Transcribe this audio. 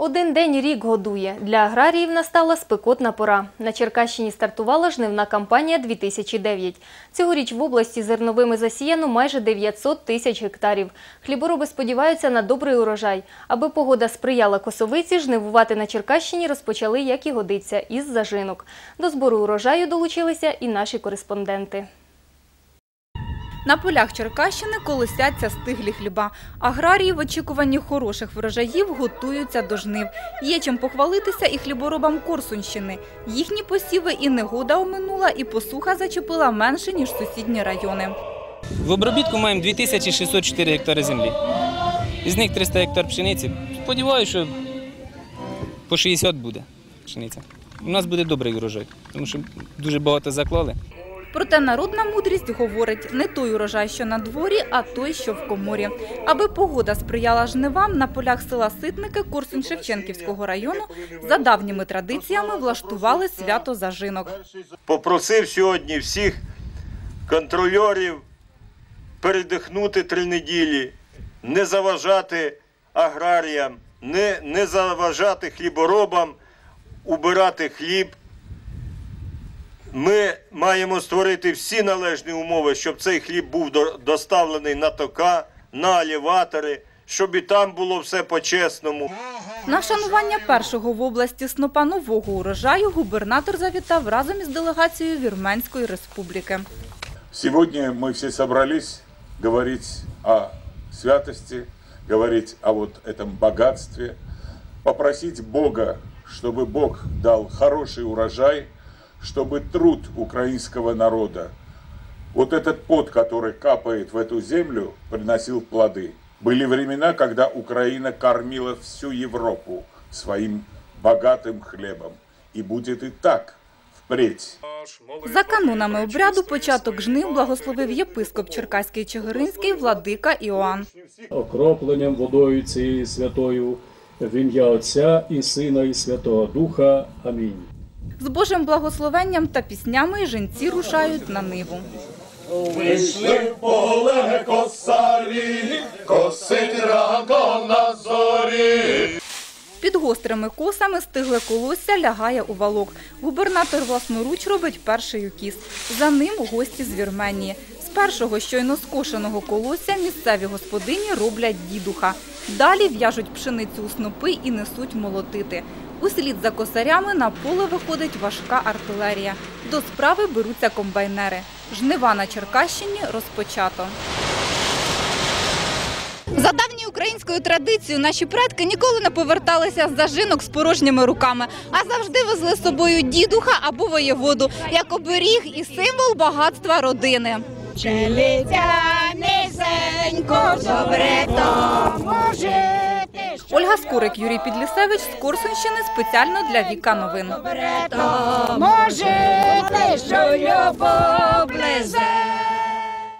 Один день рік годує. Для аграріїв настала спекотна пора. На Черкащині стартувала жнивна кампанія 2009. Цьогоріч в області зерновими засіяно майже 900 тисяч гектарів. Хлібороби сподіваються на добрий урожай. Аби погода сприяла косовиці, жнивувати на Черкащині розпочали, як і годиться, із зажинок. До збору урожаю долучилися і наші кореспонденти. На полях Черкащини колосяться стиглі хліба. Аграрії в очікуванні хороших врожаїв готуються до жнив. Є чим похвалитися і хліборобам Корсунщини. Їхні посіви і негода оминула, і посуха зачепила менше, ніж сусідні райони. В обробітку маємо 2604 гектари землі. Із них 300 гектар пшениці. Сподіваюся, що по 60 буде пшениця. У нас буде добрий урожай, тому що дуже багато заклали. Проте народна мудрість говорить не той урожай, що на дворі, а той, що в коморі. Аби погода сприяла жнивам, на полях села Ситники Корсунь-Шевченківського району за давніми традиціями влаштували свято зажинок. попросив сьогодні всіх контрольорів передихнути три неділі, не заважати аграріям, не, не заважати хліборобам, убирати хліб. Ми маємо створити всі належні умови, щоб цей хліб був до- доставлений на тока, на елеватори, щоб і там було все по-чесному. На шанування першого в області снопа нового урожаю губернатор завітав разом із делегацією Вірменської республіки. Сегодня мы все собрались говорить о святости, говорить о вот этом богатстве, попросить Бога, чтобы Бог дал хороший урожай, чтобы труд украинского народа, вот этот пот, который капает в эту землю, приносил плоды. Были времена, когда Украина кормила всю Европу своим богатым хлебом. И будет и так впредь. За канунами обряду початок жнив благословив єпископ Черкаський Чигиринський владика Іоанн. окропленням водою цією святою в ім'я Отця і Сина і Святого Духа. Амінь. З Божим благословенням та піснями жінці рушають на ниву. Вийшли поле косарі, косить ранком на зорі. Під гострими косами стигле колосся лягає у валок. Губернатор власноруч робить перший укіс. За ним гості з Вірменії. Першого щойно скошеного колосся місцеві господині роблять дідуха. Далі в'яжуть пшеницю у снопи і несуть молотити. Услід за косарями на поле виходить важка артилерія. До справи беруться комбайнери. Жнива на Черкащині розпочато. За давньою українською традицією наші предки ніколи не поверталися з зажинок з порожніми руками, а завжди везли з собою дідуха або воєводу, як оберіг і символ багатства родини. Пшениця низенько, добре то може Ольга Скорик, Юрій Підлісевич з Корсунщини спеціально для Віка Новин. добре то може що любов близе.